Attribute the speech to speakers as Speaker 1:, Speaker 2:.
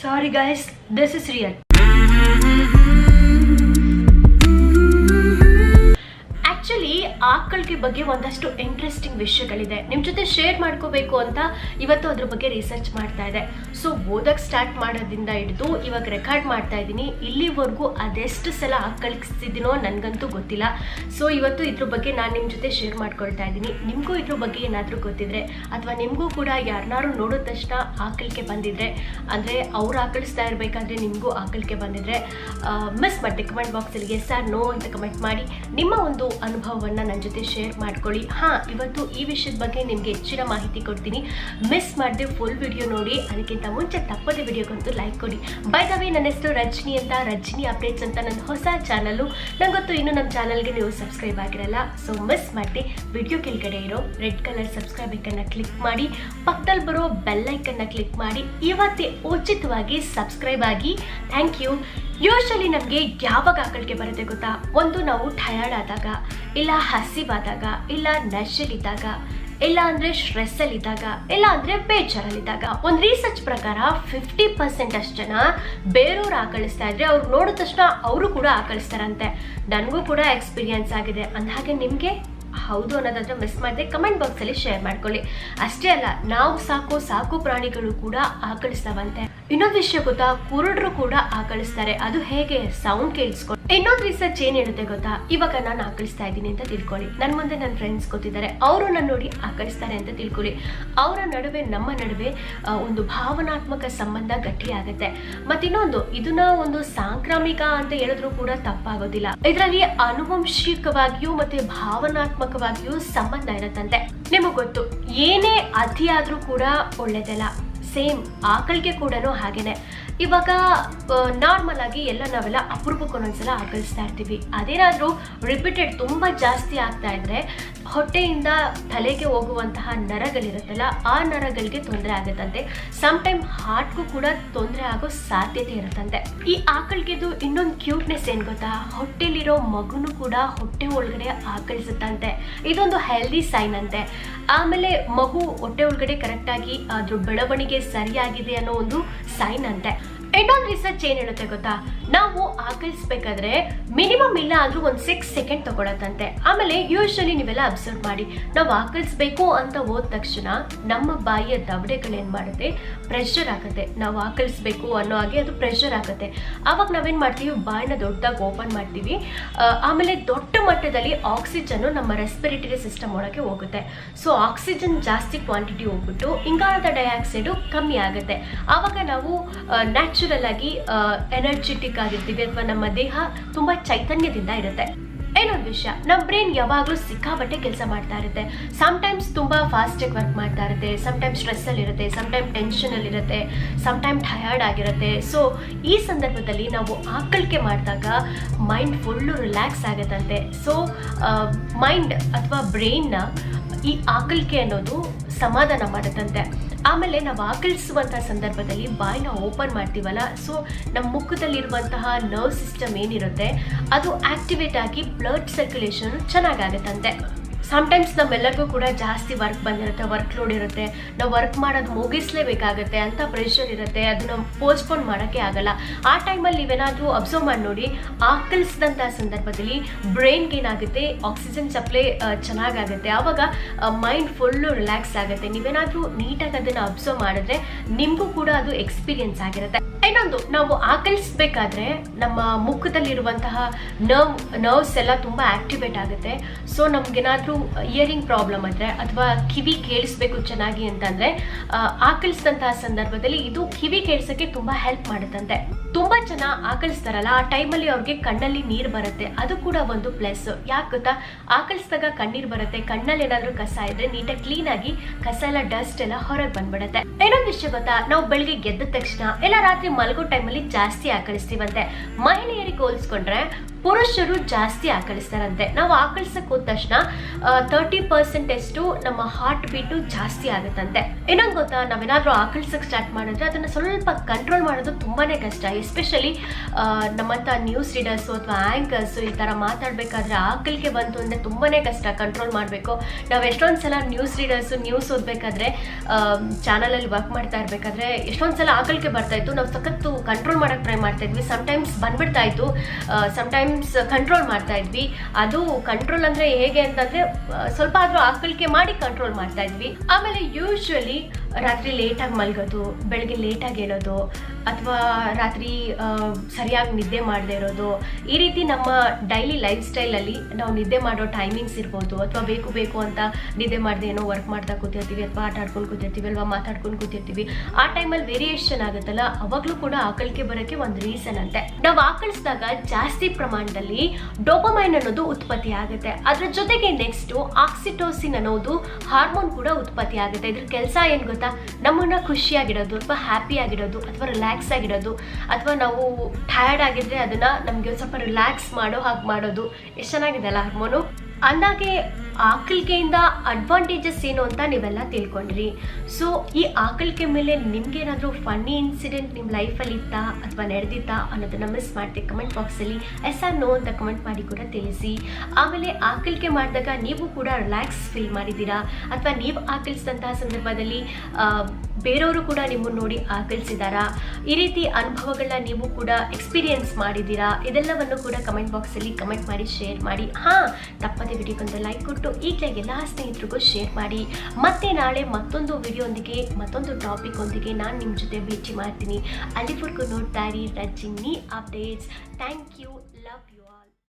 Speaker 1: Sorry guys, this is real. ಆಕಳಿಗೆ ಬಗ್ಗೆ ಒಂದಷ್ಟು ಇಂಟ್ರೆಸ್ಟಿಂಗ್ ವಿಷಯಗಳಿದೆ. ನಿಮ್ಮ ಜೊತೆ ಶೇರ್ ಮಾಡ್ಕೋಬೇಕು ಅಂತ ಇವತ್ತು ಅದ್ರ ಬಗ್ಗೆ ರಿಸರ್ಚ್ ಮಾಡ್ತಾ ಇದೆ. ಸೊ ಓದಕ್ಕೆ ಸ್ಟಾರ್ಟ್ ಮಾಡೋದ್ರಿಂದ ಹಿಡಿದು ಇವಾಗ ರೆಕಾರ್ಡ್ ಮಾಡ್ತಾ ಇದ್ದೀನಿ. ಇಲ್ಲಿವರೆಗೂ ಅದೆಷ್ಟು ಸಲ ಆಕಳಿಸ್ತಿದ್ದೀನೋ ನನಗಂತೂ ಗೊತ್ತಿಲ್ಲ. ಸೊ ಇವತ್ತು ಇದ್ರ ಬಗ್ಗೆ ನಾನು ನಿಮ್ಮ ಜೊತೆ ಶೇರ್ ಮಾಡ್ಕೊಳ್ತಾ ಇದ್ದೀನಿ. ನಿಮಗೂ ಇದ್ರ ಬಗ್ಗೆ ಏನಾದರೂ ಗೊತ್ತಿದ್ರೆ ಅಥವಾ ನಿಮಗೂ ಕೂಡ ಯಾರನ್ನಾರು ನೋಡಿದ ತಕ್ಷಣ ಆಕಳಿಕೆ ಬಂದಿದ್ರೆ, ಅಂದರೆ ಅವ್ರು ಆಕಳಿಸ್ತಾ ಇರಬೇಕಾದ್ರೆ ನಿಮಗೂ ಆಕಳಿಕೆ ಬಂದಿದ್ರೆ ಮಿಸ್ ಮಾಡಿ ಕಮೆಂಟ್ ಬಾಕ್ಸಲ್ಲಿ ಎಸ್ ಆರ್ ನೋ ಅಂತ ಕಮೆಂಟ್ ಮಾಡಿ ನಿಮ್ಮ ಒಂದು ಅನುಭವವನ್ನು ನನ್ನ ಜೊತೆ ಶೇರ್ ಮಾಡ್ಕೊಳ್ಳಿ. ಹಾಂ, ಇವತ್ತು ಈ ವಿಷಯದ ಬಗ್ಗೆ ನಿಮಗೆ ಹೆಚ್ಚಿನ ಮಾಹಿತಿ ಕೊಡ್ತೀನಿ. ಮಿಸ್ ಮಾಡದೆ ಫುಲ್ ವಿಡಿಯೋ ನೋಡಿ. ಅದಕ್ಕಿಂತ ಮುಂಚೆ ತಪ್ಪದೆ ವಿಡಿಯೋಗಂತೂ ಲೈಕ್ ಕೊಡಿ. ಬೈ ದ ನನ್ನ ಹೆಸರು ರಜನಿ ಅಂತ. ರಜನಿ ಅಪ್ಡೇಟ್ಸ್ ಅಂತ ನನ್ನ ಹೊಸ ಚಾನಲ್ಲು ನಂಗೊತ್ತು ಇನ್ನು ನಮ್ಮ ಚಾನಲ್ಗೆ ನೀವು ಸಬ್ಸ್ಕ್ರೈಬ್ ಆಗಿರಲ್ಲ. ಸೊ ಮಿಸ್ ಮಾಡಿದೆ ವಿಡಿಯೋ ಕೆಳಗಡೆ ಇರೋ ರೆಡ್ ಕಲರ್ ಸಬ್ಸ್ಕ್ರೈಬ್ ಐಕನ್ನ ಕ್ಲಿಕ್ ಮಾಡಿ. ಪಕ್ಕದಲ್ಲಿ ಬರೋ ಬೆಲ್ ಐಕನ್ನ ಕ್ಲಿಕ್ ಮಾಡಿ. ಇವತ್ತೇ ಉಚಿತವಾಗಿ ಸಬ್ಸ್ಕ್ರೈಬ್ ಆಗಿ. ಥ್ಯಾಂಕ್ ಯು ಯೂಶಲಿ ನಮಗೆ ಯಾವಾಗ ಆಕಳಿಗೆ ಬರುತ್ತೆ ಗೊತ್ತಾ? ಒಂದು ನಾವು ಟಯರ್ಡ್ ಆದಾಗ, ಇಲ್ಲ ಹಸಿವಾದಾಗ, ಇಲ್ಲ ನಶಲಿದ್ದಾಗ, ಇಲ್ಲ ಅಂದ್ರೆ ಸ್ಟ್ರೆಸ್ ಅಲ್ಲಿ ಇದ್ದಾಗ ಇಲ್ಲ ಅಂದ್ರೆ ಬೇಜಾರಲ್ಲಿದ್ದಾಗ. ಒಂದು ರಿಸರ್ಚ್ ಪ್ರಕಾರ ಫಿಫ್ಟಿ ಪರ್ಸೆಂಟ್ ಅಷ್ಟು ಜನ ಬೇರೆಯವ್ರು ಆಕಳಿಸ್ತಾ ಇದ್ರೆ ಅವ್ರು ನೋಡಿದ ತಕ್ಷಣ ಅವರು ಕೂಡ ಆಕಳಿಸ್ತಾರಂತೆ. ನನಗೂ ಕೂಡ ಎಕ್ಸ್ಪೀರಿಯನ್ಸ್ ಆಗಿದೆ. ಅಂದ ಹಾಗೆ ನಿಮಗೆ? ಹೌದು ಅನ್ನೋದಾದ್ರೆ ಮಿಸ್ ಮಾಡದೆ ಕಮೆಂಟ್ ಬಾಕ್ಸಲ್ಲಿ ಶೇರ್ ಮಾಡ್ಕೊಳ್ಳಿ. ಅಷ್ಟೇ ಅಲ್ಲ, ನಾವು ಸಾಕೋ ಸಾಕು ಪ್ರಾಣಿಗಳು ಕೂಡ ಆಕಳಿಸ್ತಾವಂತೆ. ಇನ್ನೊಂದು ವಿಷಯ ಗೊತ್ತಾ, ಕುರುಡರು ಕೂಡ ಆಕಳಿಸ್ತಾರೆ. ಅದು ಹೇಗೆ? ಸೌಂಡ್ ಕೇಳಿಸ್ಕೊಂಡು ಇನ್ನೊಂದು ರಿಸರ್ಚ್ ಏನ್ ಹೇಳುತ್ತೆ ಗೊತ್ತಾ? ಇವಾಗ ನಾನು ಆಕಳಿಸ್ತಾ ಇದ್ದೀನಿ ಅಂತ ತಿಳ್ಕೊಳ್ಳಿ. ನನ್ನ ಮುಂದೆ ನನ್ನ ಫ್ರೆಂಡ್ಸ್ ಗೊತ್ತಿದ್ದಾರೆ. ಅವರು ನನ್ನ ನೋಡಿ ಆಕಳಿಸ್ತಾರೆ ಅಂತ ತಿಳ್ಕೊಳ್ಳಿ. ಅವರ ನಡುವೆ ನಮ್ಮ ನಡುವೆ ಒಂದು ಭಾವನಾತ್ಮಕ ಸಂಬಂಧ ಗಟ್ಟಿಯಾಗುತ್ತೆ ಮತ್ತಿನ್ನೊಂದು, ಇದನ್ನ ಒಂದು ಸಾಂಕ್ರಾಮಿಕ ಅಂತ ಹೇಳಿದ್ರು ಕೂಡ ತಪ್ಪಾಗೋದಿಲ್ಲ. ಇದರಲ್ಲಿ ಅನುವಂಶಿಕವಾಗಿಯೂ ಮತ್ತೆ ಭಾವನಾತ್ಮಕವಾಗಿಯೂ ಸಂಬಂಧ ಇರುತ್ತಂತೆ. ನಿಮಗೆ ಗೊತ್ತು, ಏನೇ ಅತಿಯಾದ್ರೂ ಕೂಡ ಒಳ್ಳೇದಲ್ಲ. ಸೇಮ್ ಆಕಳಿಗೆ ಕೂಡ ಹಾಗೇನೆ. ಇವಾಗ ನಾರ್ಮಲ್ ಆಗಿ ಎಲ್ಲ ನಾವೆಲ್ಲ ಅಪರೂಪಕ್ಕೆ ಒಂದೊಂದ್ಸಲ ಆಕಳಿಸ್ತಾ ಇರ್ತೀವಿ. ಅದೇನಾದರೂ ರಿಪೀಟೆಡ್ ತುಂಬ ಜಾಸ್ತಿ ಆಗ್ತಾ ಇದ್ರೆ, ಹೊಟ್ಟೆಯಿಂದ ತಲೆಗೆ ಹೋಗುವಂತಹ ನರಗಳಿರುತ್ತಲ್ಲ, ಆ ನರಗಳಿಗೆ ತೊಂದರೆ ಆಗುತ್ತಂತೆ. ಸಮ್ ಟೈಮ್ ಹಾರ್ಟ್ಗೂ ಕೂಡ ತೊಂದರೆ ಆಗೋ ಸಾಧ್ಯತೆ ಇರುತ್ತಂತೆ. ಈ ಆಕಳಿಗೆದು ಇನ್ನೊಂದು ಕ್ಯೂಟ್ನೆಸ್ ಏನು ಗೊತ್ತಾ? ಹೊಟ್ಟೆಲಿರೋ ಮಗುನು ಕೂಡ ಹೊಟ್ಟೆ ಒಳಗಡೆ ಆಕಳಿಸುತ್ತಂತೆ. ಇದೊಂದು ಹೆಲ್ದಿ ಸೈನ್ ಅಂತೆ. ಆಮೇಲೆ ಮಗು ಹೊಟ್ಟೆ ಒಳಗಡೆ ಕರೆಕ್ಟಾಗಿ ಅದ್ರ ಬೆಳವಣಿಗೆ ಸರಿಯಾಗಿದೆ ಅನ್ನೋ ಒಂದು ಸೈನ್ ಅಂತೆ. ಇನ್ನೊಂದು ರಿಸರ್ಚ್ ಏನು ಹೇಳುತ್ತೆ ಗೊತ್ತಾ? ನಾವು ಆಕಳಿಸ್ಬೇಕಾದ್ರೆ ಮಿನಿಮಮ್ ಇಲ್ಲ ಆದ್ರೂ ಒಂದು ಸಿಕ್ಸ್ ಸೆಕೆಂಡ್ ತಗೊಳತ್ತಂತೆ. ಆಮೇಲೆ ಯೂಶಲಿ ನೀವೆಲ್ಲ ಅಬ್ಸರ್ವ್ ಮಾಡಿ. ನಾವು ಆಕಲಿಸ್ಬೇಕು ಅಂತ ಹೋದ ತಕ್ಷಣ ನಮ್ಮ ಬಾಯಿಯ ದವಡೆಗಳೇನ್ ಮಾಡುತ್ತೆ? ಪ್ರೆಷರ್ ಆಗುತ್ತೆ ನಾವು ಆಕಲಿಸ್ಬೇಕು ಅನ್ನೋ ಹಾಗೆ ಅದು ಪ್ರೆಷರ್ ಆಗುತ್ತೆ ಆವಾಗ ನಾವೇನ್ ಮಾಡ್ತೀವಿ? ಬಾಯಿನ ದೊಡ್ಡದಾಗಿ ಓಪನ್ ಮಾಡ್ತೀವಿ. ಆಮೇಲೆ ದೊಡ್ಡ ಮಟ್ಟದಲ್ಲಿ ಆಕ್ಸಿಜನ್ ನಮ್ಮ ರೆಸ್ಪಿರೇಟರಿ ಸಿಸ್ಟಮ್ ಒಳಗೆ ಹೋಗುತ್ತೆ. ಸೊ ಆಕ್ಸಿಜನ್ ಜಾಸ್ತಿ ಕ್ವಾಂಟಿಟಿ ಹೋಗ್ಬಿಟ್ಟು ಇಂಗಾಲದ ಡೈಆಕ್ಸೈಡು ಕಮ್ಮಿ ಆಗುತ್ತೆ. ಆವಾಗ ನಾವು ನ್ಯಾಚುರಲ್ ಆಗಿ ಎನರ್ಜೆಟಿಕ್ ಆಗಿರ್ತೀವಿ ಅಥವಾ ನಮ್ಮ ದೇಹ ತುಂಬಾ ಚೈತನ್ಯದಿಂದ ಇರುತ್ತೆ. ಏನೊಂದು ವಿಷಯ ನಮ್ಮ ಬ್ರೈನ್ ಯಾವಾಗಲೂ ಸಿಕ್ಕಾಬಟ್ಟೆ ಕೆಲಸ ಮಾಡ್ತಾ ಇರುತ್ತೆ. ಟೈಮ್ಸ್ ತುಂಬ ಫಾಸ್ಟಾಗಿ ವರ್ಕ್ ಮಾಡ್ತಾ ಇರುತ್ತೆ ಟೈಮ್ ಸ್ಟ್ರೆಸ್ ಅಲ್ಲಿ ಇರುತ್ತೆ ಟೈಮ್ ಟೆನ್ಷನ್ ಅಲ್ಲಿ ಇರುತ್ತೆ ಟೈಮ್ ಟಯರ್ಡ್ ಆಗಿರುತ್ತೆ. ಸೊ ಈ ಸಂದರ್ಭದಲ್ಲಿ ನಾವು ಆಕಳಿಕೆ ಮಾಡಿದಾಗ ಮೈಂಡ್ ಫುಲ್ಲು ರಿಲ್ಯಾಕ್ಸ್ ಆಗುತ್ತಂತೆ. ಸೊ ಮೈಂಡ್ ಅಥವಾ ಬ್ರೈನ್ನ ಈ ಆಕಳಿಕೆ ಅನ್ನೋದು ಸಮಾಧಾನ ಮಾಡುತ್ತಂತೆ. ಆಮೇಲೆ ನಾವು ಆಕಳಿಸುವಂತಹ ಸಂದರ್ಭದಲ್ಲಿ ಬಾಯಿನ ಓಪನ್ ಮಾಡ್ತೀವಲ್ಲ ಸೊ ನಮ್ಮ ಮುಖದಲ್ಲಿರುವಂತಹ ನರ್ವ್ ಸಿಸ್ಟಮ್ ಏನಿರುತ್ತೆ, ಅದು ಆಕ್ಟಿವೇಟ್ ಆಗಿ ಬ್ಲಡ್ ಸರ್ಕ್ಯುಲೇಷನ್ ಚೆನ್ನಾಗಾಗುತ್ತಂತೆ. ಸಮ್ಟೈಮ್ಸ್ ನಮ್ಮೆಲ್ಲರಿಗೂ ಕೂಡ ಜಾಸ್ತಿ ವರ್ಕ್ ಬಂದಿರುತ್ತೆ ವರ್ಕ್ ಲೋಡ್ ಇರುತ್ತೆ. ನಾವು ವರ್ಕ್ ಮಾಡೋದು ಮುಗಿಸ್ಲೇಬೇಕಾಗತ್ತೆ ಅಂತ ಪ್ರೆಷರ್ ಇರುತ್ತೆ. ಅದನ್ನ ಪೋಸ್ಟ್ಪೋನ್ ಮಾಡೋಕ್ಕೆ ಆಗಲ್ಲ. ಆ ಟೈಮಲ್ಲಿ ನೀವೇನಾದರೂ ಅಬ್ಸರ್ವ್ ಮಾಡಿ ನೋಡಿ ಆಕಲ್ಸಿದಂಥ ಸಂದರ್ಭದಲ್ಲಿ ಬ್ರೈನ್ಗೆ ಏನಾಗುತ್ತೆ ಆಕ್ಸಿಜನ್ ಸಪ್ಲೈ ಚೆನ್ನಾಗಾಗುತ್ತೆ. ಆವಾಗ ಮೈಂಡ್ ಫುಲ್ಲು ರಿಲ್ಯಾಕ್ಸ್ ಆಗುತ್ತೆ. ನೀವೇನಾದರೂ ನೀಟಾಗಿ ಅದನ್ನು ಅಬ್ಸರ್ವ್ ಮಾಡಿದ್ರೆ ನಿಮಗೂ ಕೂಡ ಅದು ಎಕ್ಸ್ಪೀರಿಯನ್ಸ್ ಆಗಿರುತ್ತೆ. ಇನ್ನೊಂದು ನಾವು ಆಕಲಿಸ್ಬೇಕಾದ್ರೆ ನಮ್ಮ ಮುಖದಲ್ಲಿರುವಂತಹ ನರ್ವ್ ನರ್ವ್ಸ್ ಎಲ್ಲ ತುಂಬ ಆಕ್ಟಿವೇಟ್ ಆಗುತ್ತೆ. ಸೊ ನಮ್ಗೇನಾದ್ರೂ ಇಯರಿಂಗ್ ಪ್ರಾಬ್ಲಮ್ ಆದ್ರೆ ಅಥವಾ ಕಿವಿ ಕೇಳಿಸ್ಬೇಕು ಚೆನ್ನಾಗಿ ಅಂತಂದ್ರೆ ಆಕಲಿಸಿದಂತಹ ಸಂದರ್ಭದಲ್ಲಿ ಇದು ಕಿವಿ ಕೇಳಿಸೋಕ್ಕೆ ತುಂಬ ಹೆಲ್ಪ್ ಮಾಡುತ್ತಂತೆ. ತುಂಬಾ ಜನ ಆಕಳಿಸ್ತಾರಲ್ಲ, ಆ ಟೈಮಲ್ಲಿ ಅವ್ರಿಗೆ ಕಣ್ಣಲ್ಲಿ ನೀರು ಬರುತ್ತೆ. ಅದು ಕೂಡ ಒಂದು ಪ್ಲಸ್ ಯಾಕೆ ಗೊತ್ತಾ? ಆಕಳಿಸಿದಾಗ ಕಣ್ಣೀರು ಬರುತ್ತೆ, ಕಣ್ಣಲ್ಲಿ ಏನಾದರೂ ಕಸ ಇದ್ರೆ ನೀಟಾಗಿ ಕ್ಲೀನ್ ಆಗಿ ಕಸ ಎಲ್ಲ ಡಸ್ಟ್ ಎಲ್ಲ ಹೊರಗೆ ಬಂದ್ಬಿಡುತ್ತೆ. ಇನ್ನೊಂದು ವಿಷಯ ಗೊತ್ತಾ? ನಾವು ಬೆಳಿಗ್ಗೆ ಗೆದ್ದ ತಕ್ಷಣ, ಎಲ್ಲ ರಾತ್ರಿ ಮಲಗೋ ಟೈಮಲ್ಲಿ ಜಾಸ್ತಿ ಆಕಳಿಸ್ತೀವಂತೆ. ಮಹಿಳೆಯರಿಗೆ ಹೋಲಿಸ್ಕೊಂಡ್ರೆ ಪುರುಷರು ಜಾಸ್ತಿ ಆಕಳಿಸ್ತಾರಂತೆ. ನಾವು ಆಕಳಿಸಕ್ ಹೋದ ತಕ್ಷಣ ತರ್ಟಿ ಪರ್ಸೆಂಟ್ ಅಷ್ಟು ನಮ್ಮ ಹಾರ್ಟ್ ಬೀಟು ಜಾಸ್ತಿ ಆಗುತ್ತಂತೆ. ಇನ್ನೊಂದು ಗೊತ್ತಾ, ನಾವೇನಾದರೂ ಆಕಳಿಸಕ್ ಸ್ಟಾರ್ಟ್ ಮಾಡಿದ್ರೆ ಅದನ್ನ ಸ್ವಲ್ಪ ಕಂಟ್ರೋಲ್ ಮಾಡೋದು ತುಂಬಾನೇ ಕಷ್ಟ. ಎಸ್ಪೆಷಲಿ ನಮ್ಮಂತ ನ್ಯೂಸ್ ರೀಡರ್ಸು ಅಥವಾ ಆ್ಯಂಕರ್ಸು ಈ ತರ ಮಾತಾಡ್ಬೇಕಾದ್ರೆ ಆಕಳಿಗೆ ಬಂತು ಅಂದ್ರೆ ತುಂಬಾನೇ ಕಷ್ಟ. ಕಂಟ್ರೋಲ್ ಮಾಡಬೇಕು. ನಾವು ಎಷ್ಟೊಂದು ಸಲ ನ್ಯೂಸ್ ರೀಡರ್ಸು ನ್ಯೂಸ್ ಓದಬೇಕಾದ್ರೆ ಚಾನಲಲ್ಲಿ ವರ್ಕ್ ಮಾಡ್ತಾ ಇರಬೇಕಾದ್ರೆ ಎಷ್ಟೊಂದು ಸಲ ಆಕಳಿಕೆ ಬರ್ತಾ ಇತ್ತು. ನಾವು ಸಖತ್ತು ಕಂಟ್ರೋಲ್ ಮಾಡೋಕ್ಕೆ ಟ್ರೈ ಮಾಡ್ತಾ ಇದ್ವಿ. ಸಮ್ಟೈಮ್ಸ್ ಬಂದ್ಬಿಡ್ತಾ ಇತ್ತು. ಸಮ್ಟೈಮ್ಸ್ ಕಂಟ್ರೋಲ್ ಮಾಡ್ತಾ ಇದ್ವಿ. ಅದು ಕಂಟ್ರೋಲ್ ಅಂದ್ರೆ ಹೇಗೆ ಅಂತಂದ್ರೆ ಸ್ವಲ್ಪ ಆದ್ರೂ ಆಕಳಿಕೆ ಮಾಡಿ ಕಂಟ್ರೋಲ್ ಮಾಡ್ತಾ ಇದ್ವಿ. ಆಮೇಲೆ ಯೂಶ್ವಲಿ ರಾತ್ರಿ ಲೇಟಾಗಿ ಮಲಗೋದು, ಬೆಳಗ್ಗೆ ಲೇಟಾಗಿ ಹೇಳೋದು ಅಥವಾ ರಾತ್ರಿ ಸರಿಯಾಗಿ ನಿದ್ದೆ ಮಾಡದೇ ಇರೋದು, ಈ ರೀತಿ ನಮ್ಮ ಡೈಲಿ ಲೈಫ್ ಸ್ಟೈಲಲ್ಲಿ ನಾವು ನಿದ್ದೆ ಮಾಡೋ ಟೈಮಿಂಗ್ಸ್ ಇರ್ಬೋದು. ಅಥವಾ ಬೇಕು ಬೇಕು ಅಂತ ನಿದ್ದೆ ಮಾಡದೆ ಏನೋ ವರ್ಕ್ ಮಾಡ್ತಾ ಕೂತಿರ್ತೀವಿ, ಅಥವಾ ಆಟ ಆಡ್ಕೊಂಡು ಕೂತಿರ್ತೀವಿ, ಅಲ್ವಾ ಮಾತಾಡ್ಕೊಂಡು ಕೂತಿರ್ತೀವಿ, ಆ ಟೈಮಲ್ಲಿ ವೇರಿಯೇಷನ್ ಆಗುತ್ತಲ್ಲ, ಅವಾಗಲೂ ಕೂಡ ಆಕಳಿಕೆ ಬರೋಕ್ಕೆ ಒಂದು ರೀಸನ್ ಅಂತೆ. ನಾವು ಆಕಳಿಸಿದಾಗ ಜಾಸ್ತಿ ಪ್ರಮಾಣದಲ್ಲಿ ಡೋಪಮೈನ್ ಅನ್ನೋದು ಉತ್ಪತ್ತಿ ಆಗುತ್ತೆ. ಅದರ ಜೊತೆಗೆ ನೆಕ್ಸ್ಟು ಆಕ್ಸಿಟೋಸಿನ್ ಅನ್ನೋದು ಹಾರ್ಮೋನ್ ಕೂಡ ಉತ್ಪತ್ತಿ ಆಗುತ್ತೆ. ಇದ್ರ ಕೆಲಸ ಏನು ಗೊತ್ತಾ? ನಮ್ಮನ್ನ ಖುಷಿಯಾಗಿಡೋದು ಅಥವಾ ಹ್ಯಾಪಿ ಆಗಿಡೋದು ಅಥವಾ ರಿಲ್ಯಾಕ್ಸ್ ಆಗಿಡೋದು ಅಥವಾ ನಾವು ಟಯರ್ಡ್ ಆಗಿದ್ರೆ ಅದನ್ನು ನಮಗೆ ಸ್ವಲ್ಪ ರಿಲ್ಯಾಕ್ಸ್ ಮಾಡೋ ಹಾಗೆ ಮಾಡೋದು ಎಷ್ಟು ಚೆನ್ನಾಗಿದೆ ಅಲ್ಲ ಹಾರ್ಮೋನು? ಅಂದಾಗೆ ಆಕಳಿಕೆಯಿಂದ ಅಡ್ವಾಂಟೇಜಸ್ ಏನು ಅಂತ ನೀವೆಲ್ಲ ತಿಳ್ಕೊಂಡ್ರಿ. ಸೊ ಈ ಆಕಳಿಕೆ ಮೇಲೆ ನಿಮ್ಗೇನಾದರೂ ಫನ್ನಿ ಇನ್ಸಿಡೆಂಟ್ ನಿಮ್ಮ ಲೈಫಲ್ಲಿ ಇತ್ತಾ ಅಥವಾ ನಡೆದಿತ್ತಾ ಅನ್ನೋದನ್ನ ಮಿಸ್ ಮಾಡ್ತೀವಿ ಕಮೆಂಟ್ ಬಾಕ್ಸಲ್ಲಿ ಎಸ್ ಆರ್ ನೋ ಅಂತ ಕಮೆಂಟ್ ಮಾಡಿ ಕೂಡ ತಿಳಿಸಿ. ಆಮೇಲೆ ಆಕಳಿಕೆ ಮಾಡಿದಾಗ ನೀವು ಕೂಡ ರಿಲ್ಯಾಕ್ಸ್ ಫೀಲ್ ಮಾಡಿದ್ದೀರಾ? ಅಥವಾ ನೀವು ಆಕಳಿಸಿದಂತಹ ಸಂದರ್ಭದಲ್ಲಿ ಬೇರೆಯವರು ಕೂಡ ನಿಮ್ಮನ್ನು ನೋಡಿ ಆಕಳಿಸಿದಾರಾ ಈ ರೀತಿ ಅನುಭವಗಳನ್ನ ನೀವು ಕೂಡ ಎಕ್ಸ್ಪೀರಿಯೆನ್ಸ್ ಮಾಡಿದ್ದೀರಾ ಇದೆಲ್ಲವನ್ನು ಕೂಡ ಕಮೆಂಟ್ ಬಾಕ್ಸಲ್ಲಿ ಕಮೆಂಟ್ ಮಾಡಿ ಶೇರ್ ಮಾಡಿ. ಹಾಂ, ತಪ್ಪದೆ ವಿಡಿಯೋಗೊಂದು ಲೈಕ್ ಕೊಟ್ಟು, ಈಗಲೇ ಎಲ್ಲ ಸ್ನೇಹಿತರಿಗೂ ಶೇರ್ ಮಾಡಿ. ಮತ್ತೆ ನಾಳೆ ಮತ್ತೊಂದು ವಿಡಿಯೋಂದಿಗೆ ಮತ್ತೊಂದು ಟಾಪಿಕ್ ಒಂದಿಗೆ ನಾನು ನಿಮ್ಮ ಜೊತೆ ಭೇಟಿ ಮಾಡ್ತೀನಿ. ಅಲ್ಲಿವರೆಗೂ ನೋಡ್ತಾ ಇರಿ ರಜಿನಿ ಅಪ್ಡೇಟ್ಸ್ ಥ್ಯಾಂಕ್ ಯು